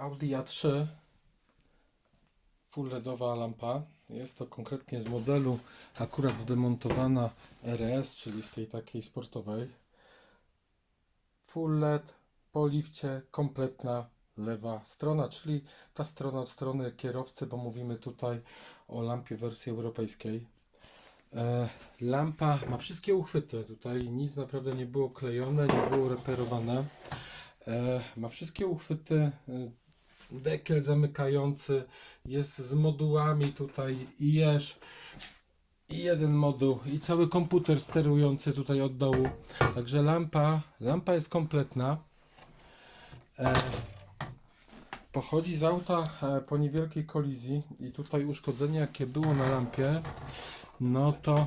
Audi A3 full LEDowa lampa. Jest to konkretnie z modelu akurat zdemontowana RS, czyli z tej takiej sportowej. Full LED po lifcie, kompletna lewa strona, czyli ta strona od strony kierowcy, bo mówimy tutaj o lampie wersji europejskiej. E, lampa ma wszystkie uchwyty, tutaj nic naprawdę nie było klejone, nie było reperowane. E, ma wszystkie uchwyty, dekiel zamykający, jest z modułami tutaj i jeż, i jeden moduł, i cały komputer sterujący tutaj od dołu. Także lampa, lampa jest kompletna. E, pochodzi z auta e, po niewielkiej kolizji i tutaj uszkodzenie jakie było na lampie, no to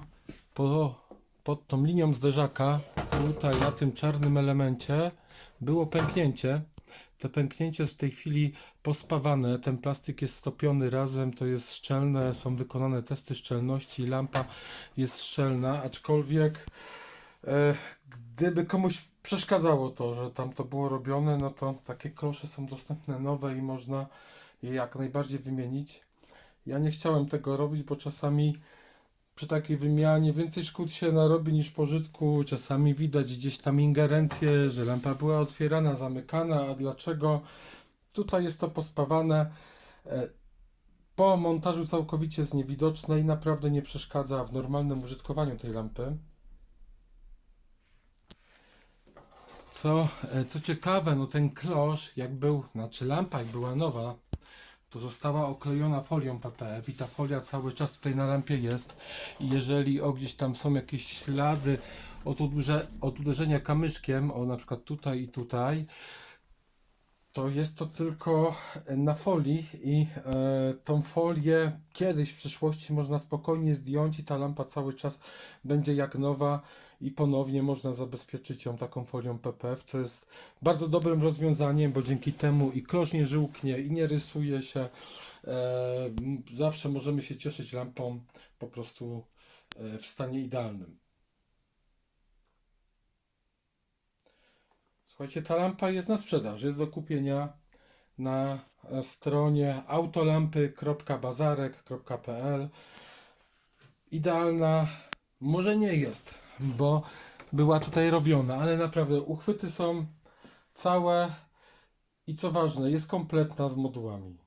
po, pod tą linią zderzaka, tutaj na tym czarnym elemencie było pęknięcie. To pęknięcie jest w tej chwili pospawane, ten plastik jest stopiony razem, to jest szczelne, są wykonane testy szczelności, lampa jest szczelna, aczkolwiek e, gdyby komuś przeszkadzało to, że tam to było robione, no to takie klosze są dostępne nowe i można je jak najbardziej wymienić. Ja nie chciałem tego robić, bo czasami przy takiej wymianie więcej szkód się narobi niż pożytku. Czasami widać gdzieś tam ingerencję, że lampa była otwierana, zamykana. A dlaczego? Tutaj jest to pospawane. E, Po montażu całkowicie jest niewidoczne i naprawdę nie przeszkadza w normalnym użytkowaniu tej lampy. Co, e, co ciekawe, no ten klosz, jak był, znaczy lampa, jak była nowa, to została oklejona folią PPF i ta folia cały czas tutaj na lampie jest. I jeżeli o gdzieś tam są jakieś ślady od, uderze, od uderzenia kamyszkiem, o na przykład tutaj i tutaj, to jest to tylko na folii i e, tą folię kiedyś w przyszłości można spokojnie zdjąć i ta lampa cały czas będzie jak nowa i ponownie można zabezpieczyć ją taką folią PPF, co jest bardzo dobrym rozwiązaniem, bo dzięki temu i klosz nie żółknie i nie rysuje się. E, zawsze możemy się cieszyć lampą po prostu e, w stanie idealnym. Słuchajcie, ta lampa jest na sprzedaż, jest do kupienia na stronie autolampy.bazarek.pl. Idealna może nie jest, bo była tutaj robiona, ale naprawdę uchwyty są całe i co ważne, jest kompletna z modułami.